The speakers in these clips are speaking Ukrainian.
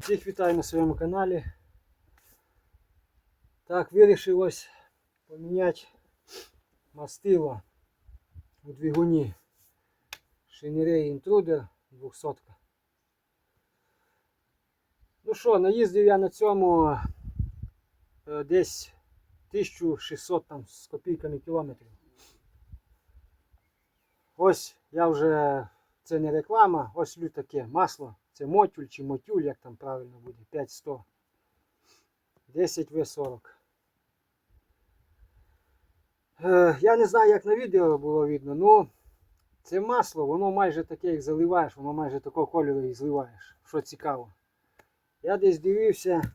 Всіх вітаю на своєму каналі. Так, вирішив ось поміняти мастило у двигуні Шинерей Intruder 200. Ну що, наїздив я на цьому е, десь 1600 там з копійками кілометрів. Ось я вже, це не реклама, ось лю таке масло. Це мотюль чи мотюль, як там правильно буде, 5100. 10 В40. Е, я не знаю, як на відео було видно, ну це масло, воно майже таке, як заливаєш, воно майже такого кольору і зливаєш. Що цікаво. Я десь дивився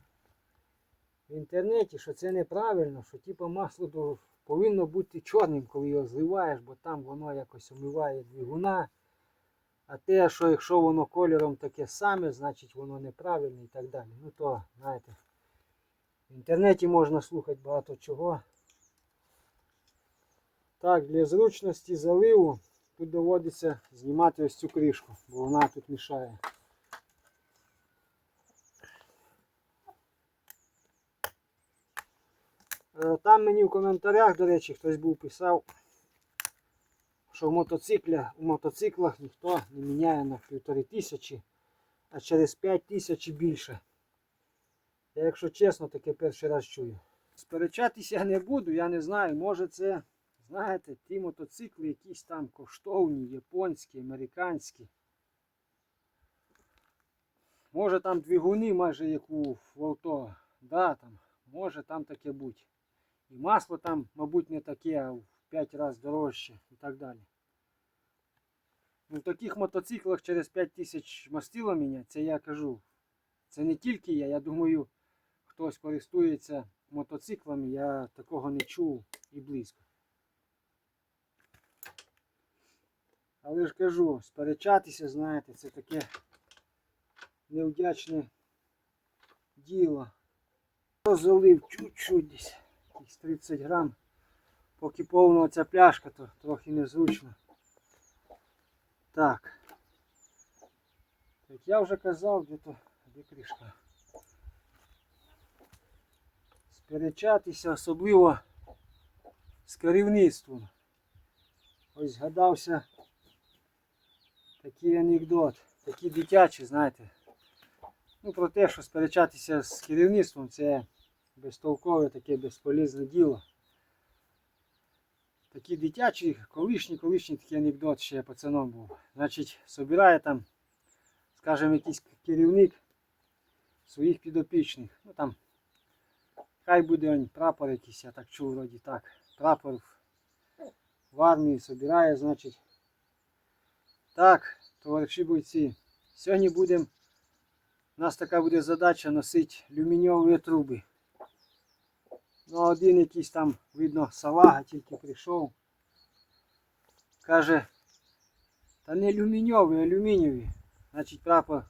в інтернеті, що це неправильно, що типу масло повинно бути чорним, коли його зливаєш, бо там воно якось омиває двигуна. А те, що якщо воно кольором таке саме, значить воно неправильне і так далі. Ну то, знаєте, в інтернеті можна слухати багато чого. Так, для зручності заливу тут доводиться знімати ось цю кришку, бо вона тут мішає. Е, Там мені в коментарях, до речі, хтось був писав, що в мотоциклі, у мотоциклах ніхто не міняє на півтори тисячі, а через 5 тисяч більше. Я, якщо чесно, таке перший раз чую. Сперечатися не буду, я не знаю, може це, знаєте, ті мотоцикли якісь там коштовні, японські, американські. Може там двигуни майже як у в авто. Да, там, може там таке бути. І масло там, мабуть, не таке, а в 5 разів дорожче і так далі. Ну, в таких мотоциклах через 5 тисяч мастило міняти, це я кажу. Це не тільки я, я думаю, хтось користується мотоциклами, я такого не чув і близько. Але ж кажу, сперечатися, знаєте, це таке невдячне діло. Залив чуть-чуть десь, якісь 30 грам. Поки повна ця пляшка, то трохи незручно. Так. Як я вже казав, де то де кришка. Сперечатися, особливо з керівництвом. Ось згадався такий анекдот, такий дитячий, знаєте. Ну, про те, що сперечатися з керівництвом це безтолкове, таке безполезне діло. Такий дитячий, колишній, колишній такий анекдот ще пацаном був. Значить, собирає там, скажімо, якийсь керівник своїх підопічних. Ну там, хай буде он прапор якийсь, я так чув вроді так. Прапор в- армії собирає, значить. Так, товариші бойці, сьогодні будемо, у нас така буде задача носити люміньові труби. Ну, один якийсь там, видно, салага тільки прийшов. Каже, та не алюміньові, алюмінієві. Значить, прапор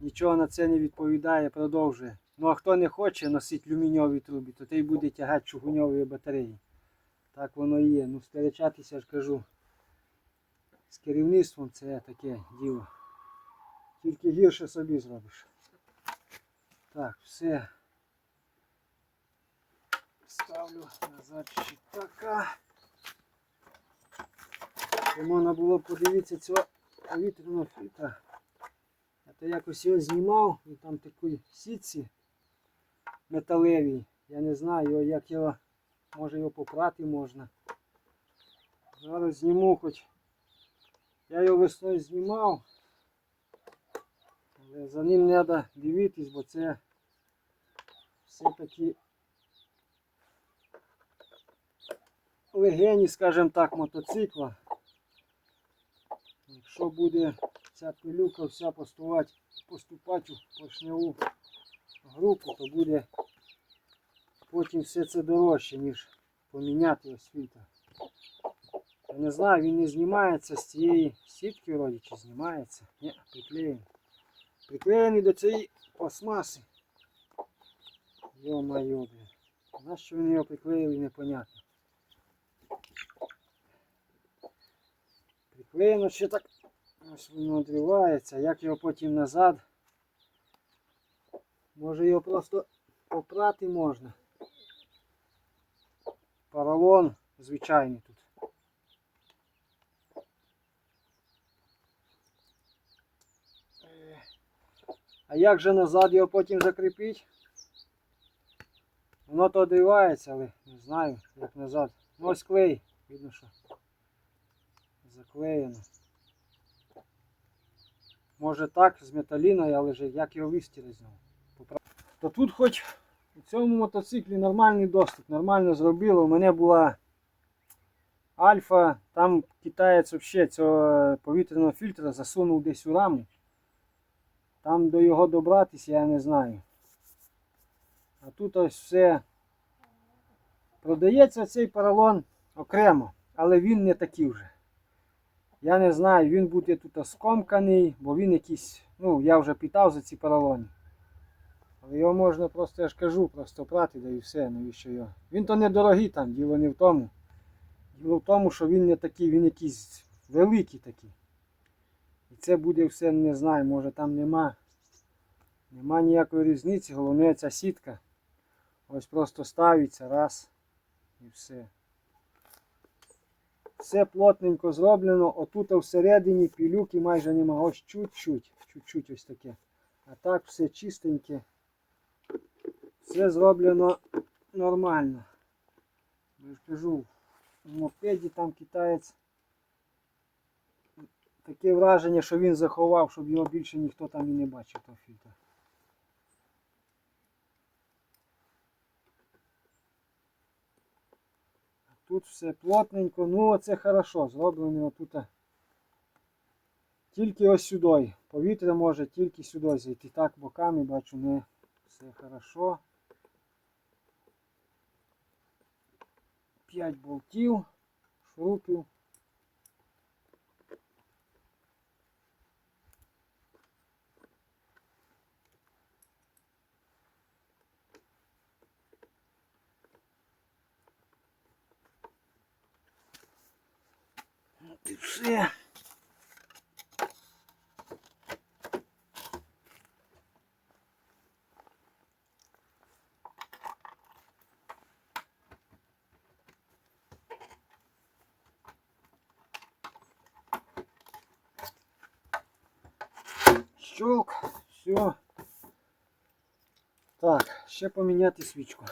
нічого на це не відповідає, продовжує. Ну а хто не хоче носити алюміньові труби, то той буде тягати чугуньові батареї. Так воно і є. Ну, сперечатися ж кажу. З керівництвом це таке діло. Тільки гірше собі зробиш. Так, все. Ставлю назад щитака. Можна було подивитися цього повітряного фільтра. А то якось його знімав і там такій сітці металевій. Я не знаю, як його, може його попрати можна. Зараз зніму хоч. Я його весною знімав. Але за ним треба дивитись, бо це все-таки легені, скажімо так, мотоцикла. Якщо буде ця пилюка вся поступати, поступати в поршневу групу, то буде потім все це дорожче, ніж поміняти ось. Я не знаю, він не знімається з цієї сітки вроді, чи знімається. Ні, приклеєний. Приклеєний до цієї пластмаси. Йо-моє, блін. Нащо вони його приклеїли, непонятно. Приклеєно ще так ось воно відривається, як його потім назад Може його просто попрати можна. Поролон звичайний тут. Е, А як же назад його потім закріпити? Воно то одривається, але не знаю, як назад. Ну ось клей, видно, що заклеєно. Може так, з металіною, але ж як його. Попра- То тут хоч у цьому мотоциклі нормальний доступ, нормально зробило. У мене була альфа, там китаєць взагалі цього повітряного фільтра засунув десь у раму. Там до його добратися я не знаю. А тут ось все продається цей поролон окремо, але він не такий вже. Я не знаю, він буде тут скомканий, бо він якийсь, ну, я вже питав за ці поролони. Але його можна просто, я ж кажу, просто прати, да і все, навіщо його. Він то недорогий там, діло не в тому. Діло в тому, що він не такий, він якийсь великий такий. І це буде все, не знаю, може там нема. Нема ніякої різниці, головне ця сітка. Ось просто ставиться раз і все. Все плотненько зроблено. Отут всередині пілюки майже нема. Ось чуть-чуть, чуть-чуть ось таке. А так все чистеньке. Все зроблено нормально. Я ж кажу, в мопеді там китаєць. Таке враження, що він заховав, щоб його більше ніхто там і не бачив того фільтра. Тут все плотненько, ну оце хорошо, зроблено тут. Тільки ось сюди. Повітря може тільки сюди зайти. Так боками бачу, не все хорошо. 5 болтів, шурупів. От і все. Щелк, все. Так, ще поміняти свічку.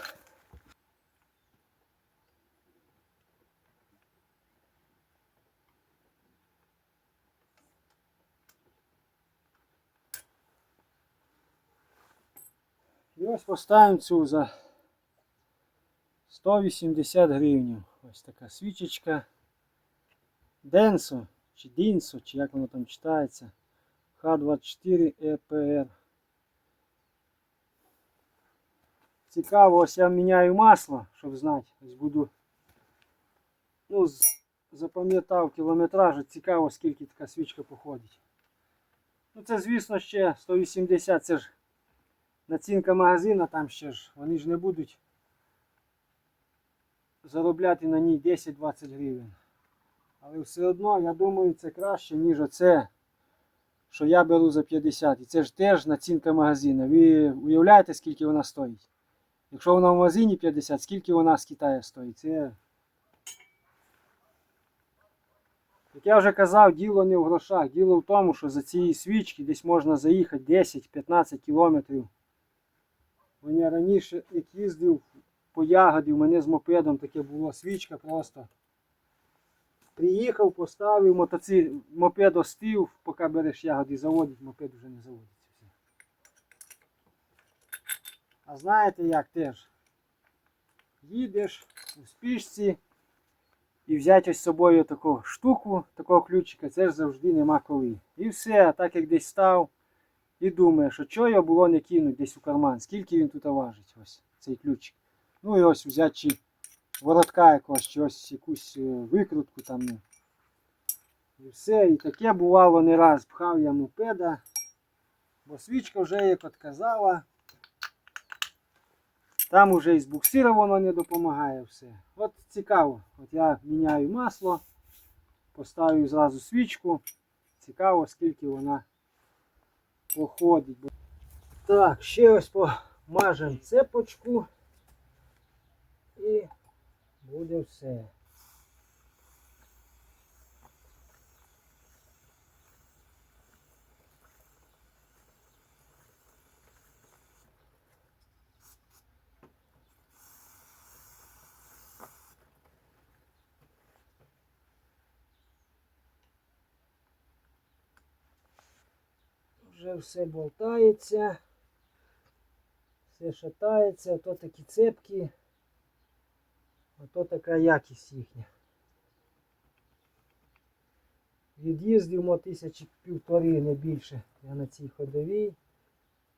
І ось поставимо цю за 180 гривень. Ось така свічечка. Денсо, чи Дінсо, чи як воно там читається. Х24 ЕПР. Цікаво, ось я міняю масло, щоб знати. Ось буду. Ну, запам'ятав кілометраж, цікаво, скільки така свічка походить. Ну це, звісно, ще 180, це ж націнка магазина, там ще ж, вони ж не будуть заробляти на ній 10-20 гривень. Але все одно, я думаю, це краще, ніж оце, що я беру за 50. І це ж теж націнка магазину. Ви уявляєте, скільки вона стоїть? Якщо вона в магазині 50, скільки вона з Китаю стоїть? Це. Як я вже казав, діло не в грошах. Діло в тому, що за ці свічки десь можна заїхати 10-15 кілометрів. Я раніше, як їздив по ягоді, у мене з мопедом таке було свічка просто. Приїхав, поставив, мотоцикл, мопед остив, поки береш ягоди заводить, мопед вже не заводиться. А знаєте як теж? Їдеш у спішці і взяти з собою таку штуку, такого ключика, це ж завжди нема коли. І все, так як десь став і думає, що чого його було не кинуть десь у карман, скільки він тут важить, ось цей ключик. Ну і ось взяти воротка якогось, чи якусь е, викрутку там. І все, і таке бувало не раз. Пхав я мопеда, бо свічка вже як отказала. Там уже і з буксира воно не допомагає все. От цікаво. От я міняю масло, поставлю зразу свічку. Цікаво, скільки вона походить. Так, ще ось помажемо цепочку і буде все. Вже все болтається, все шатається, то такі цепки, а то така якість їхня. Від'їздив мо тисячі півтори, не більше я на цій ходовій.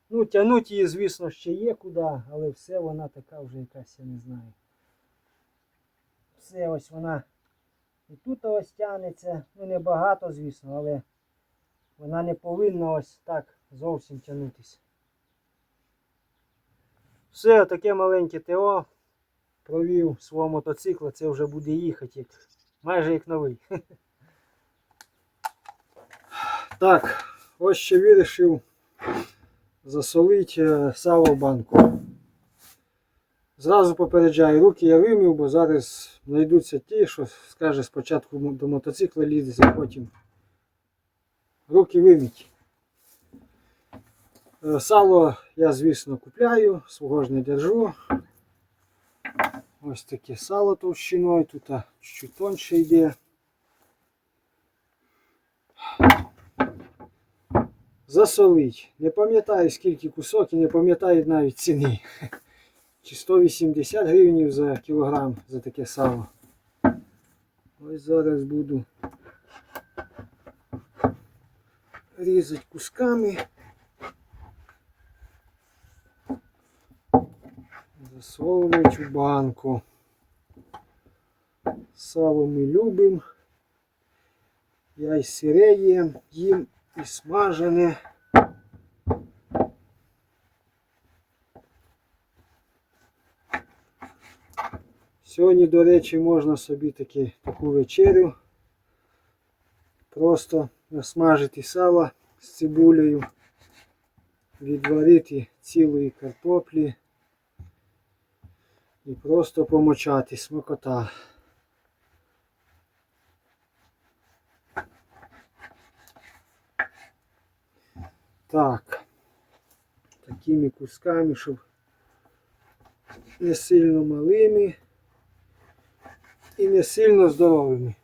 Ну, тягнуть її, звісно, ще є куди, але все вона така вже якась, я не знаю. Все ось вона і тут ось тягнеться, ну не багато, звісно, але вона не повинна ось так зовсім тягнутися. Все, таке маленьке ТО провів свого мотоцикла, це вже буде їхати як, майже як новий. Так, ось ще вирішив засолити е, сало банку. Зразу попереджаю, руки я вимив, бо зараз знайдуться ті, що скаже спочатку до мотоцикла лізеться, а потім руки вимить. Е, Сало я, звісно, купляю, свого ж не держу. Ось таке сало товщиною, тут а, чуть тонше йде. Засолить. Не пам'ятаю скільки кусок і не пам'ятаю навіть ціни. Чи 180 гривень за кілограм за таке сало. Ось зараз буду різати кусками. Засовувати у банку. Сало ми любимо. Я і сире їм, їм і смажене. Сьогодні, до речі, можна собі таки, таку вечерю. Просто насмажити сало з цибулею, відварити цілої картоплі і просто помочати смакота. Так, такими кусками, щоб не сильно малими і не сильно здоровими.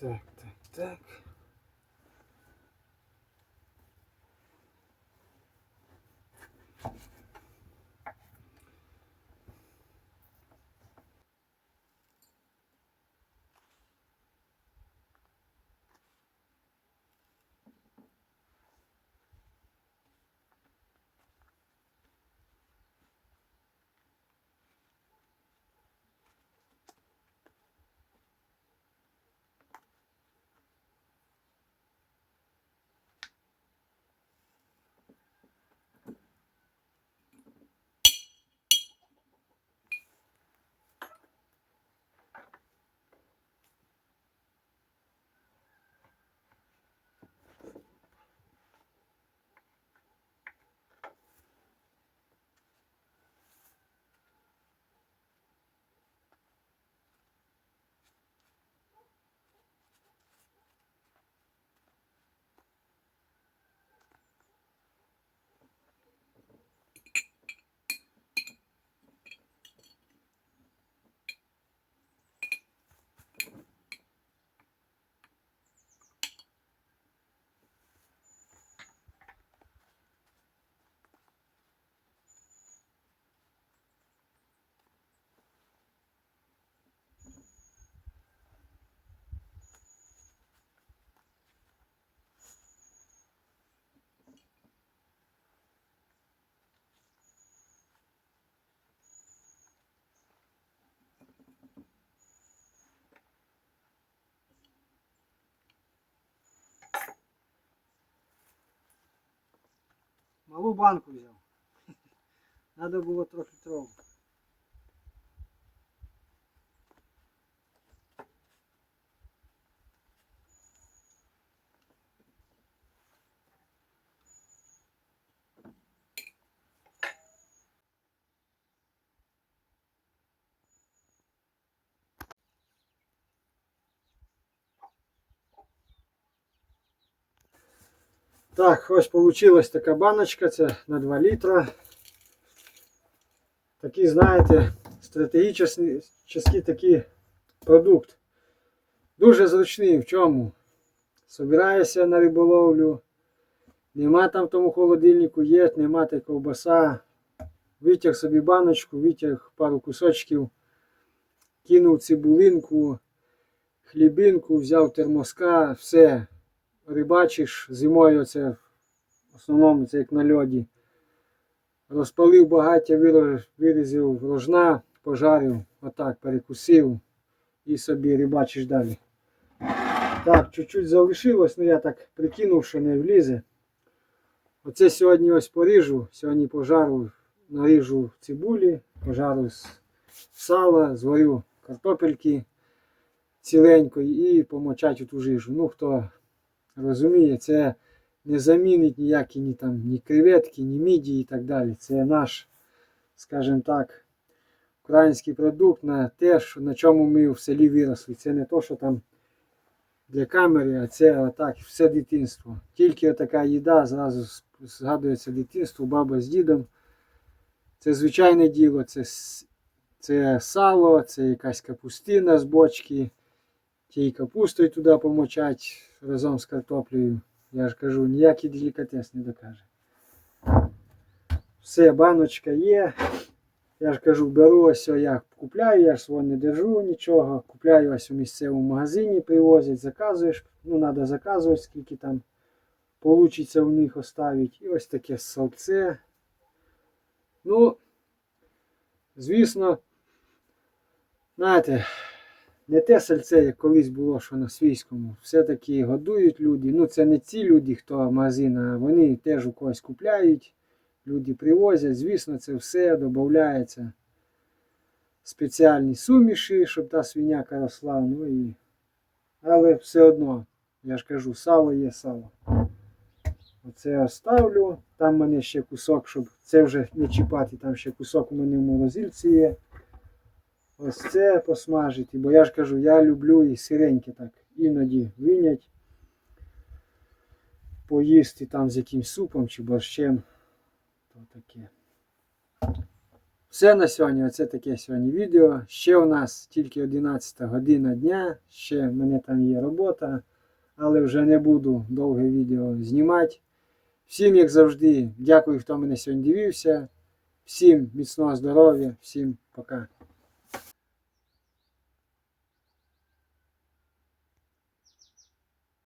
Так, так, так. Малу банку взяв. Надо було трьохлітрову. Так, ось вийшла така баночка, це на 2 літра. Такий, знаєте, стратегічний такий продукт. Дуже зручний в чому? Собираєшся на риболовлю, нема там в тому холодильнику, є, нема та ковбаса. Витяг собі баночку, витяг пару кусочків, кинув цибулинку, хлібинку, взяв термоска, все. Рибачиш зимою це в основному це як на льоді. Розпалив багаття, вирізав рожна, пожарив, отак перекусив і собі рибачиш далі. Так, чуть-чуть залишилось, ну я так прикинув, що не влізе. Оце сьогодні ось поріжу, сьогодні пожару, наріжу цибулі, пожару с- сала, зварю картопельки ціленько і помочать у ту жижу. Ну, хто розуміє, це не замінить ніякі ні, там, ні креветки, ні міді і так далі. Це наш, скажімо так, український продукт на те, що, на чому ми в селі виросли. Це не то, що там для камери, а це отак, все дитинство. Тільки така їда, зразу згадується дитинство, баба з дідом. Це звичайне діло, це, це сало, це якась капустина з бочки, тій капустою туди помочать разом з картоплею. Я ж кажу, ніякий делікатес не докаже. Все, баночка є. Я ж кажу, беру ось я купляю, я ж свого не держу нічого. Купляю ось у місцевому магазині, привозять, заказуєш. Ну, треба заказувати, скільки там получиться у них оставить. І ось таке салце. Ну, звісно, знаєте, не те сальце, як колись було, що на свійському. Все-таки годують люди. Ну, це не ці люди, хто магазин, а вони теж у когось купляють. Люди привозять, звісно, це все додається спеціальні суміші, щоб та свиняка росла. Ну і... Але все одно, я ж кажу, сало є сало. Оце оставлю. Там в мене ще кусок, щоб це вже не чіпати, там ще кусок у мене в морозильці є. Ось це посмажити, бо я ж кажу, я люблю і сиреньке так. Іноді винять, поїсти там з якимсь супом чи борщем. То таке. Все на сьогодні. Оце таке сьогодні відео. Ще у нас тільки 11 година дня. Ще в мене там є робота, але вже не буду довге відео знімати. Всім, як завжди, дякую, хто мене сьогодні дивився. Всім міцного здоров'я, всім пока.